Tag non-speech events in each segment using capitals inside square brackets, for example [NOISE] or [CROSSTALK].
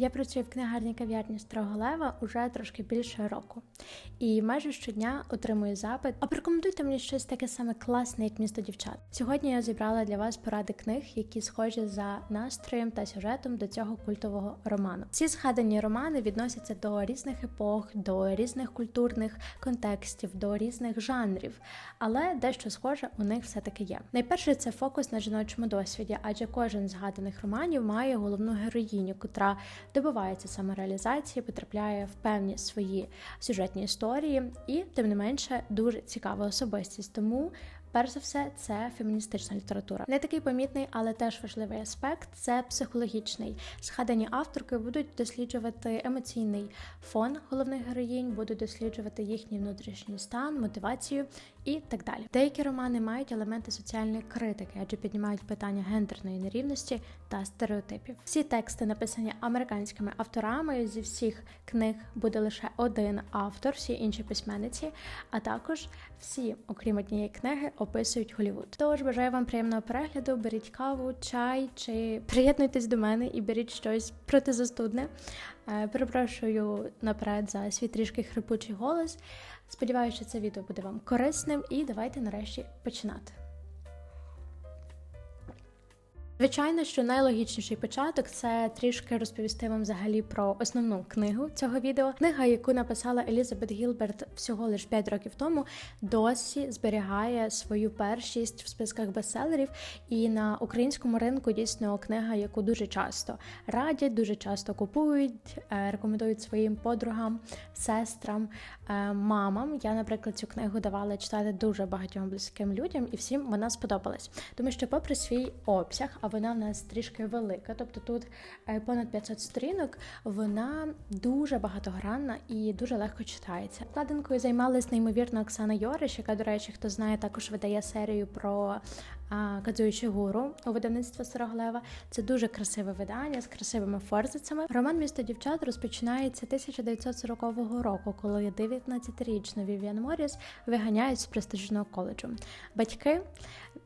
Я працюю в книгарні кав'ярні Строголева уже трошки більше року, і майже щодня отримую запит. А порекомендуйте мені щось таке саме класне, як місто дівчат. Сьогодні я зібрала для вас поради книг, які схожі за настроєм та сюжетом до цього культового роману. Ці згадані романи відносяться до різних епох, до різних культурних контекстів, до різних жанрів, але дещо схоже у них все таки є. Найперше це фокус на жіночому досвіді, адже кожен згаданих романів має головну героїню, котра добивається самореалізації, потрапляє в певні свої сюжетні історії, і тим не менше дуже цікава особистість. Тому Перш за все, це феміністична література. Не такий помітний, але теж важливий аспект це психологічний. Згадані авторки будуть досліджувати емоційний фон головних героїнь, будуть досліджувати їхній внутрішній стан, мотивацію і так далі. Деякі романи мають елементи соціальної критики, адже піднімають питання гендерної нерівності та стереотипів. Всі тексти написані американськими авторами. Зі всіх книг буде лише один автор, всі інші письменниці, а також всі, окрім однієї книги, описують Голівуд. Тож бажаю вам приємного перегляду. Беріть каву, чай чи приєднуйтесь до мене і беріть щось протизастудне. Е, Перепрошую наперед за свій трішки хрипучий голос. Сподіваюся, що це відео буде вам корисним, і давайте нарешті починати. Звичайно, що найлогічніший початок це трішки розповісти вам взагалі про основну книгу цього відео. Книга, яку написала Елізабет Гілберт всього лиш 5 років тому, досі зберігає свою першість в списках бестселерів. І на українському ринку дійсно книга, яку дуже часто радять, дуже часто купують, е, рекомендують своїм подругам, сестрам, е, мамам. Я, наприклад, цю книгу давала читати дуже багатьом близьким людям, і всім вона сподобалась, тому що, попри свій обсяг, вона в нас трішки велика. Тобто тут е, понад 500 сторінок, вона дуже багатогранна і дуже легко читається. Вкладинкою займалась неймовірно Оксана Йориш, яка, до речі, хто знає, також видає серію про Кадзуючи гуру у видавництва Сороглева. Це дуже красиве видання з красивими форзицями. Роман місто дівчат розпочинається 1940 року, коли 19-річну Вівіан Моріс виганяють з престижного коледжу. Батьки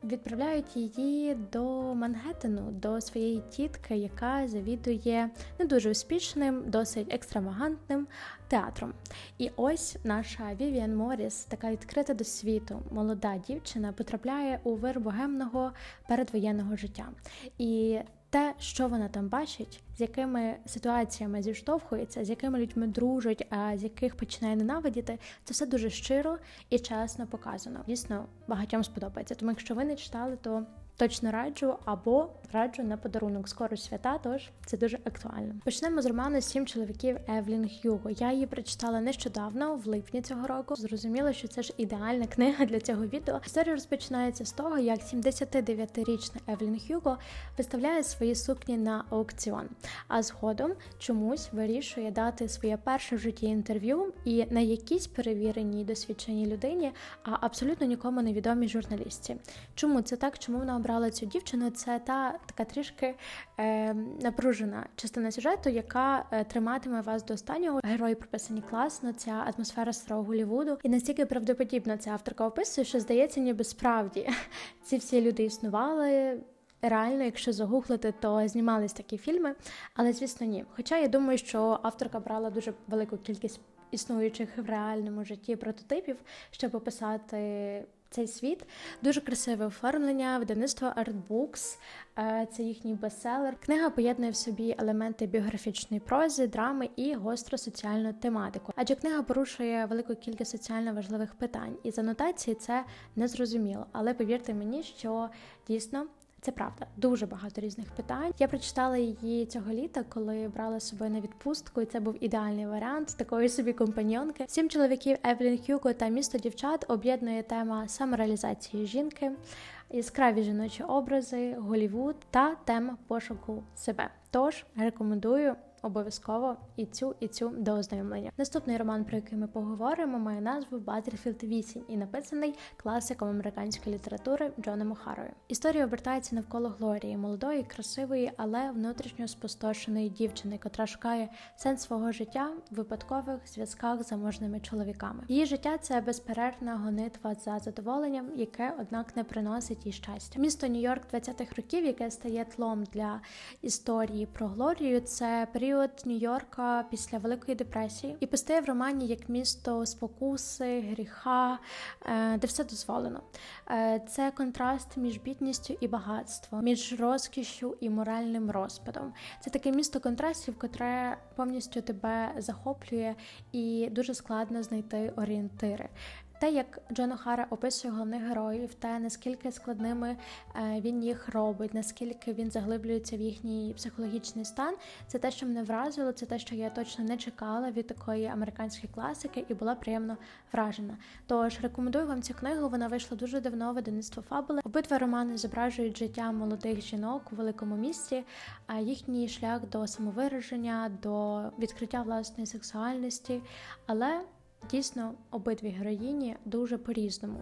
відправляють її до Мангеттену, до своєї тітки, яка завідує не дуже успішним, досить екстравагантним театром. І ось наша Вівіан Моріс, така відкрита до світу, молода дівчина, потрапляє у вир богемного передвоєнного життя. І те, що вона там бачить, з якими ситуаціями зіштовхується, з якими людьми дружить, а з яких починає ненавидіти, це все дуже щиро і чесно показано. Дійсно, багатьом сподобається. Тому, якщо ви не читали, то Точно раджу або раджу на подарунок скоро свята, тож це дуже актуально. Почнемо з роману Сім чоловіків Евлін Х'юго. Я її прочитала нещодавно, в липні цього року. Зрозуміла, що це ж ідеальна книга для цього відео. Історія розпочинається з того, як 79-річна Евлін Х'юго виставляє свої сукні на аукціон, а згодом чомусь вирішує дати своє перше в житті інтерв'ю і на якійсь перевіреній досвідченій людині, а абсолютно нікому невідомій журналістці. Чому це так? Чому вона обрала цю дівчину, це та така трішки е, напружена частина сюжету, яка е, триматиме вас до останнього. Герої прописані класно, ця атмосфера старого Голлівуду. І настільки правдоподібно ця авторка описує, що здається, ніби справді [LAUGHS] ці всі люди існували. Реально, якщо загуглити, то знімались такі фільми, але звісно, ні. Хоча я думаю, що авторка брала дуже велику кількість існуючих в реальному житті прототипів, щоб описати цей світ. Дуже красиве оформлення, видавництво Artbooks, е, це їхній бестселер. Книга поєднує в собі елементи біографічної прози, драми і гостро соціальну тематику. Адже книга порушує велику кількість соціально важливих питань, і з анотації це не зрозуміло. Але повірте мені, що дійсно це правда, дуже багато різних питань. Я прочитала її цього літа, коли брала з на відпустку, і це був ідеальний варіант такої собі компаньонки. Сім чоловіків Евелін Хюго та місто дівчат об'єднує тема самореалізації жінки, яскраві жіночі образи, Голівуд та тема пошуку себе. Тож рекомендую обов'язково і цю, і цю до ознайомлення. Наступний роман, про який ми поговоримо, має назву Battlefield 8 і написаний класиком американської літератури Джоном Охарою. Історія обертається навколо Глорії, молодої, красивої, але внутрішньо спустошеної дівчини, котра шукає сенс свого життя в випадкових зв'язках з заможними чоловіками. Її життя це безперервна гонитва за задоволенням, яке, однак, не приносить їй щастя. Місто Нью-Йорк 20-х років, яке стає тлом для історії про Глорію, це період період Нью-Йорка після Великої депресії і постає в романі як місто спокуси, гріха, е, де все дозволено. Е, це контраст між бідністю і багатством, між розкішю і моральним розпадом. Це таке місто контрастів, котре повністю тебе захоплює і дуже складно знайти орієнтири. Те, як Джон Охара описує головних героїв, те наскільки складними е, він їх робить, наскільки він заглиблюється в їхній психологічний стан, це те, що мене вразило, це те, що я точно не чекала від такої американської класики і була приємно вражена. Тож рекомендую вам цю книгу. Вона вийшла дуже давно. Видавництво фабули. Обидва романи зображують життя молодих жінок у великому місті, їхній шлях до самовираження, до відкриття власної сексуальності, але Дійсно, обидві героїні дуже по-різному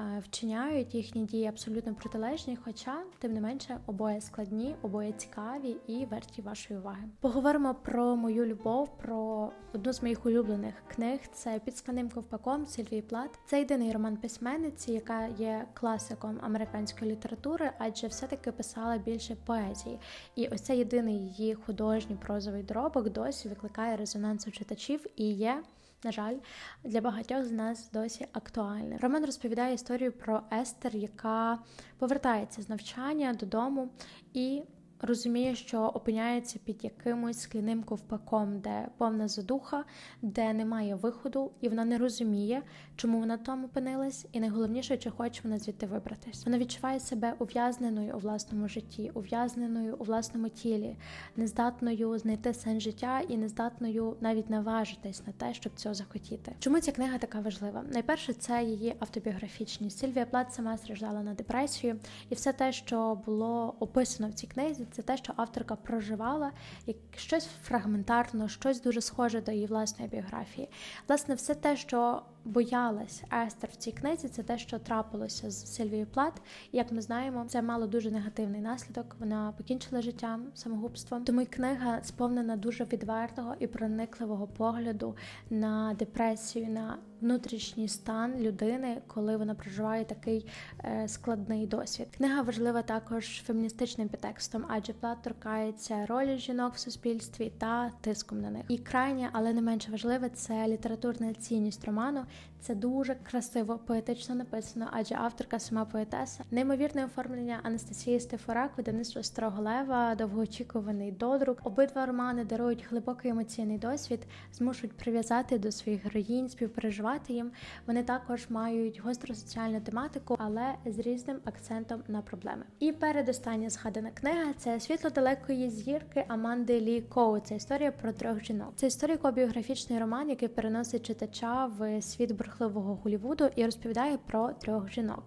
е, вчиняють їхні дії абсолютно протилежні, хоча, тим не менше, обоє складні, обоє цікаві і варті вашої уваги. Поговоримо про мою любов, про одну з моїх улюблених книг. Це під складним ковпаком Сильвії Плат. Це єдиний роман письменниці, яка є класиком американської літератури, адже все-таки писала більше поезії. І ось цей єдиний її художній прозовий доробок досі викликає резонанс у читачів і є на жаль, для багатьох з нас досі актуальне. Роман розповідає історію про Естер, яка повертається з навчання додому і розуміє, що опиняється під якимось скляним ковпаком, де повна задуха, де немає виходу, і вона не розуміє, чому вона там опинилась, і найголовніше, чи хоче вона звідти вибратись. Вона відчуває себе ув'язненою у власному житті, ув'язненою у власному тілі, нездатною знайти сенс життя і нездатною навіть наважитись на те, щоб цього захотіти. Чому ця книга така важлива? Найперше, це її автобіографічність. Сильвія Плат сама страждала на депресію, і все те, що було описано в цій книзі це те, що авторка проживала як щось фрагментарно, щось дуже схоже до її власної біографії. Власне, все те, що боялась Естер в цій книзі, це те, що трапилося з Сильвією Плат. Як ми знаємо, це мало дуже негативний наслідок. Вона покінчила життя самогубством. Тому й книга сповнена дуже відвертого і проникливого погляду на депресію, на внутрішній стан людини, коли вона проживає такий е, складний досвід. Книга важлива також феміністичним підтекстом, адже Плат торкається ролі жінок в суспільстві та тиском на них. І крайня, але не менш важливе, це літературна цінність роману. Це дуже красиво, поетично написано, адже авторка сама поетеса. Неймовірне оформлення Анастасії Стефорак, видавництво Старого Лева, довгоочікуваний додрук. Обидва романи дарують глибокий емоційний досвід, змушують прив'язати до своїх героїнь, співпереживати їм. Вони також мають гостру соціальну тематику, але з різним акцентом на проблеми. І передостання згадана книга це світло далекої зірки Аманди Лі Коу. Це історія про трьох жінок. Це історико-біографічний роман, який переносить читача в світ бурхливого Голівуду і розповідає про трьох жінок: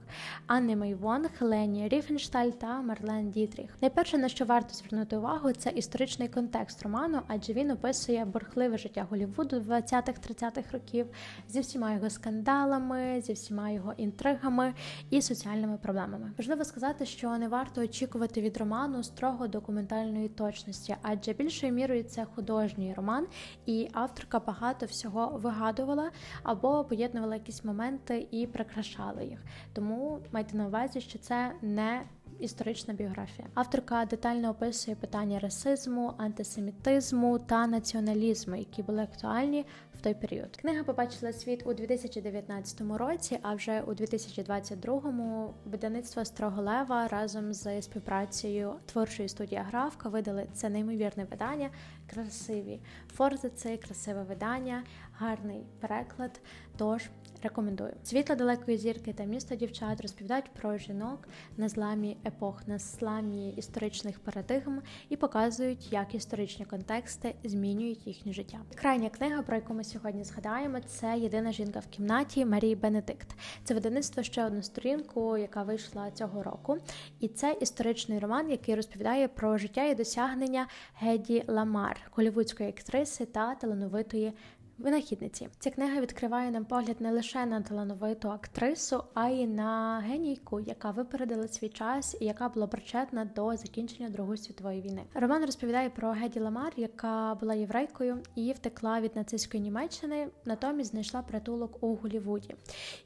Анни Мейвон, Хелені Ріфеншталь та Марлен Дітріх. Найперше, на що варто звернути увагу, це історичний контекст роману, адже він описує бурхливе життя Голівуду 20-30-х років зі всіма його скандалами, зі всіма його інтригами і соціальними проблемами. Важливо сказати, що не варто очікувати від роману строго документальної точності, адже більшою мірою це художній роман, і авторка багато всього вигадувала або поєднувала якісь моменти і прикрашала їх. Тому майте на увазі, що це не історична біографія. Авторка детально описує питання расизму, антисемітизму та націоналізму, які були актуальні в той період. Книга побачила світ у 2019 році, а вже у 2022-му видавництво Строголева разом з співпрацею творчої студії Графка видали це неймовірне видання, красиві форзици, красиве видання, гарний переклад. Тож рекомендую. Світло далекої зірки та місто дівчат розповідають про жінок на зламі епох, на зламі історичних парадигм і показують, як історичні контексти змінюють їхнє життя. Крайня книга, про яку ми сьогодні згадаємо, це єдина жінка в кімнаті Марії Бенедикт. Це видавництво ще одну сторінку, яка вийшла цього року. І це історичний роман, який розповідає про життя і досягнення Геді Ламар, голівудської актриси та талановитої винахідниці. Ця книга відкриває нам погляд не лише на талановиту актрису, а й на генійку, яка випередила свій час і яка була причетна до закінчення Другої світової війни. Роман розповідає про Геді Ламар, яка була єврейкою і втекла від нацистської Німеччини, натомість знайшла притулок у Голівуді.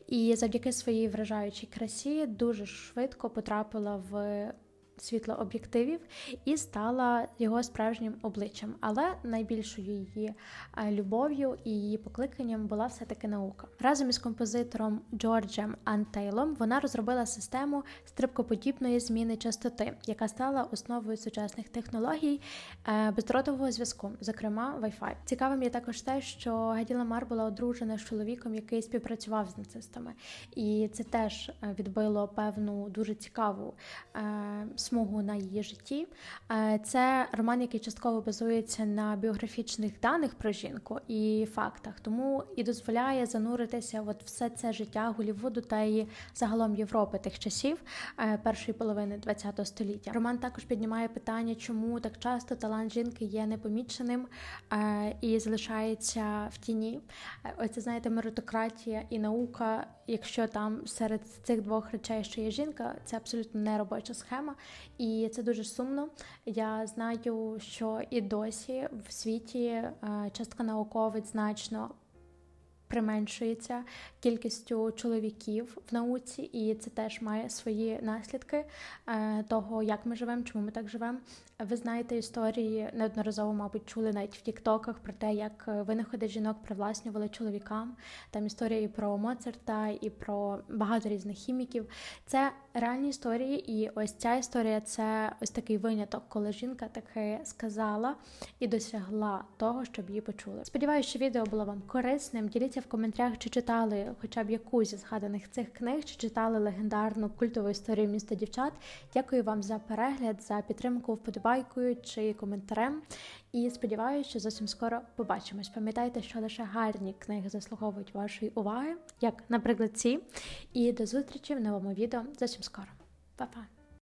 І завдяки своїй вражаючій красі дуже швидко потрапила в світлооб'єктивів і стала його справжнім обличчям. Але найбільшою її е, любов'ю і її покликанням була все-таки наука. Разом із композитором Джорджем Антейлом вона розробила систему стрибкоподібної зміни частоти, яка стала основою сучасних технологій е, бездротового зв'язку, зокрема Wi-Fi. Цікавим є також те, що Геді Ламар була одружена з чоловіком, який співпрацював з нацистами, і це теж е, відбило певну дуже цікаву е, смугу на її житті. Е, це роман, який частково базується на біографічних даних про жінку і фактах, тому і дозволяє зануритися от все це життя Голівуду та і загалом Європи тих часів е, першої половини ХХ століття. Роман також піднімає питання, чому так часто талант жінки є непоміченим е, і залишається в тіні. Оце знаєте, меритократія і наука. Якщо там серед цих двох речей, що є жінка, це абсолютно не робоча схема, і це дуже сумно. Я знаю, що і досі в світі е, частка науковиць значно применшується кількістю чоловіків в науці, і це теж має свої наслідки е, того, як ми живемо, чому ми так живемо. Ви знаєте історії неодноразово, мабуть, чули навіть в Тіктоках про те, як е, винаходи жінок привласнювали чоловікам. Там історії про Моцарта, і про багато різних хіміків. Це реальні історії, і ось ця історія це ось такий виняток, коли жінка таки сказала і досягла того, щоб її почули. Сподіваюся, що відео було вам корисним. Діліться в коментарях, чи читали хоча б якусь зі згаданих цих книг, чи читали легендарну культову історію міста дівчат. Дякую вам за перегляд, за підтримку вподобайкою чи коментарем. І сподіваюся, що зовсім скоро побачимось. Пам'ятайте, що лише гарні книги заслуговують вашої уваги, як, наприклад, ці. І до зустрічі в новому відео зовсім скоро. Па-па!